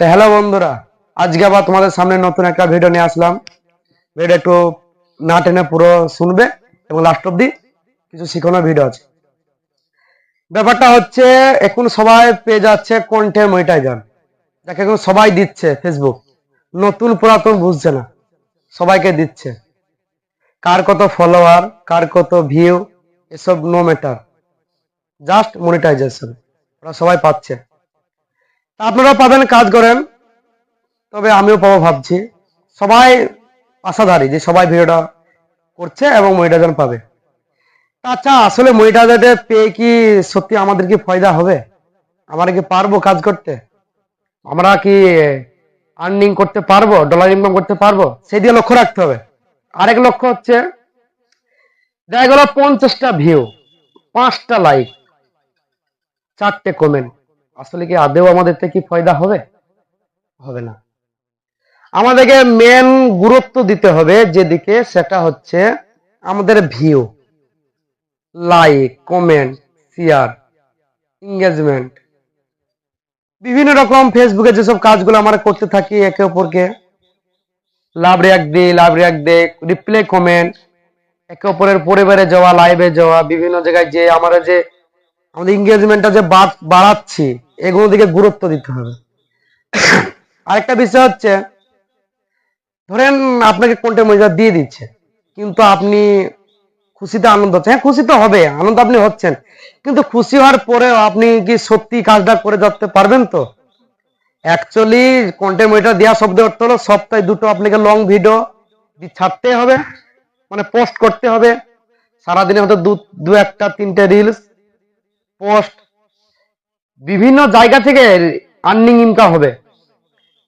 Hello বন্ধুরা, আজকে আবার তোমাদের সামনে নতুন একটা ভিডিও নিয়ে আসলাম। ভিডিও একটু না টেনে পুরো শুনবে এবং লাস্ট অব্দি কিছু শিখানোর ভিডিও আছে। ব্যাপারটা হচ্ছে, এখন সবাই পেয়ে যাচ্ছে কন্টেন্ট মনিটাইজার যাকে এখন সবাই দিচ্ছে ফেসবুক নতুন পুরাতন বুঝছে না। সবাইকে দিচ্ছে। কার কত ফলোয়ার কার কত ভিউ এসব নো ম্যাটার জাস্ট মনিটাইজেশন ওরা সবাই পাচ্ছে। আপনারা পাবেন, কাজ করেন। তবে আমিও পাবো ভাবছি। সবাই আশাধারী যে সবাই ভিডিওটা করছে এবং মনিটাইজার পাবে। আচ্ছা আসলে মনিটাইজারে পেয়ে কি সত্যি আমাদের কি ফায়দা হবে? আমরা কি পারব কাজ করতে? আমরা কি আর্নিং করতে পারব? ডলার ইনকাম করতে পারব? সেই দিয়ে লক্ষ্য রাখতে হবে। আরেক লক্ষ্য হচ্ছে, দেখা গেল পঞ্চাশটা ভিউ পাঁচটা লাইক চারটে কমেন্ট আসলে কি আদেও আমাদের থেকে কি ফায়দা হবে? হবে না। আমাদেরকে মেন গুরুত্ব দিতে হবে যেদিকে, সেটা হচ্ছে আমাদের view like comment share engagement বিভিন্ন রকম ফেসবুকে যেসব কাজগুলো আমরা করতে থাকি একে অপরকে। লাভ রিয়াক্ট দিই লাভ রিয়াক্ট দে রিপ্লে কমেন্ট একে অপরের পরিবারে যাওয়া লাইভে যাওয়া, বিভিন্ন জায়গায় যে আমরা যে, আমাদের এঙ্গেজমেন্টটা যে বাড়াচ্ছি। এগুলো দিকে গুরুত্ব দিতে হবে। আরেকটা বিষয় হচ্ছে, ধরেন আপনাকে কোনটা মজা দিয়ে দিচ্ছে, কিন্তু আপনি খুশিতে আনন্দ হচ্ছে। হ্যাঁ খুশি তো হবে আনন্দ আপনি হচ্ছেন, কিন্তু খুশি হওয়ার পরেও আপনি কি সত্যি কাজটা করে যাতে পারবেন তো? অ্যাকচুয়ালি কন্টেন্ট মনিটর দেওয়া শব্দ অর্থ হলো, সপ্তাহে দুটো আপনাকে লং ভিডিও ছাড়তে হবে মানে পোস্ট করতে হবে। সারাদিনে হয়তো দু একটা তিনটে রিলস পোস্ট বিভিন্ন জায়গা থেকে আর্নিং ইনকাম হবে।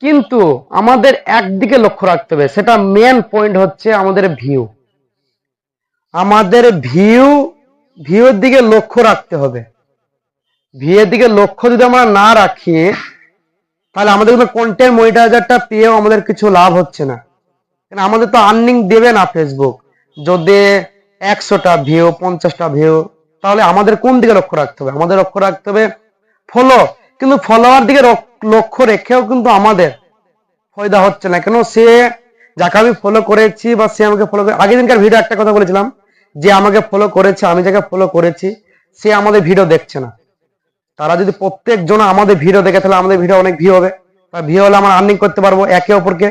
কিন্তু আমাদের একদিকে লক্ষ্য রাখতে হবে, সেটা মেন পয়েন্ট হচ্ছে আমাদের ভিউ আমাদের ভিউ ভিউর দিকে লক্ষ্য রাখতে হবে। ভিউয়ের দিকে লক্ষ্য যদি আমরা না রাখি, তাহলে আমাদের কোনো কন্টেন্ট মনিটাইজারটা পেয়েও আমাদের কিছু লাভ হচ্ছে না। কারণ আমাদের তো আর্নিং দেবে না ফেসবুক যদি একশোটা ভিউ পঞ্চাশটা ভিউ তাহলে আমাদের কোন দিকে লক্ষ্য রাখতে হবে? আমাদের লক্ষ্য রাখতে হবে ফলো, কিন্তু ফলোয়ার দিকে লক্ষ্য রেখেও কিন্তু আমাদের ফয়দা হচ্ছে না। কেন? সে যাকে আমি ফলো করেছি বা সে আমাকে ফলো করে, আগের দিনকার ভিডিও একটা কথা বলেছিলাম, যে আমাকে ফলো করেছে, আমি যাকে ফলো করেছি, সে আমাদের ভিডিও দেখছে না। তারা যদি প্রত্যেকজন আমাদের ভিডিও দেখে, তাহলে আমাদের ভিডিও অনেক ভিউ হবে। ভিউ হলে আমরা আর্নিং করতে পারব একে অপরকে।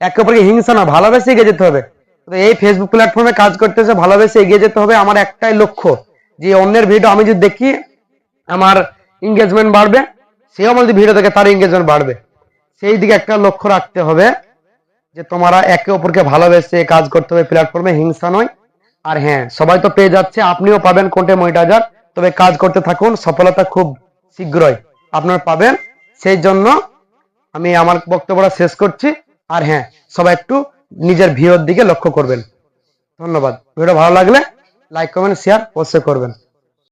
একে অপরকে হিংসা না, ভালোবেসে এগিয়ে যেতে হবে। তো এই ফেসবুক প্ল্যাটফর্মে কাজ করতে এসে ভালোবেসে এগিয়ে যেতে হবে। আমার একটাই লক্ষ্য, যে অন্যের ভিডিও আমি যদি দেখি, আমার এঙ্গেজমেন্ট বাড়বে। সেও আমার ভিডিও দেখে তার এঙ্গেজমেন্ট বাড়বে। সেই দিকে একটা লক্ষ্য রাখতে হবে যে তোমরা একে অপরকে ভালোবেসে কাজ করতে হবে প্ল্যাটফর্মে হিংসা নয়। আর হ্যাঁ সবাই তো পেয়ে যাচ্ছে, আপনিও পাবেন কোনটে মনিটাইজার তবে কাজ করতে থাকুন, সফলতা খুব শীঘ্রই আপনারা পাবেন। সেই জন্য আমি আমার বক্তব্যটা শেষ করছি। আর হ্যাঁ সবাই একটু নিজের ভিউর দিকে লক্ষ্য করবেন। ধন্যবাদ। ভিডিও ভালো লাগলে লাইক কমেন্ট শেয়ার অবশ্যই করবেন।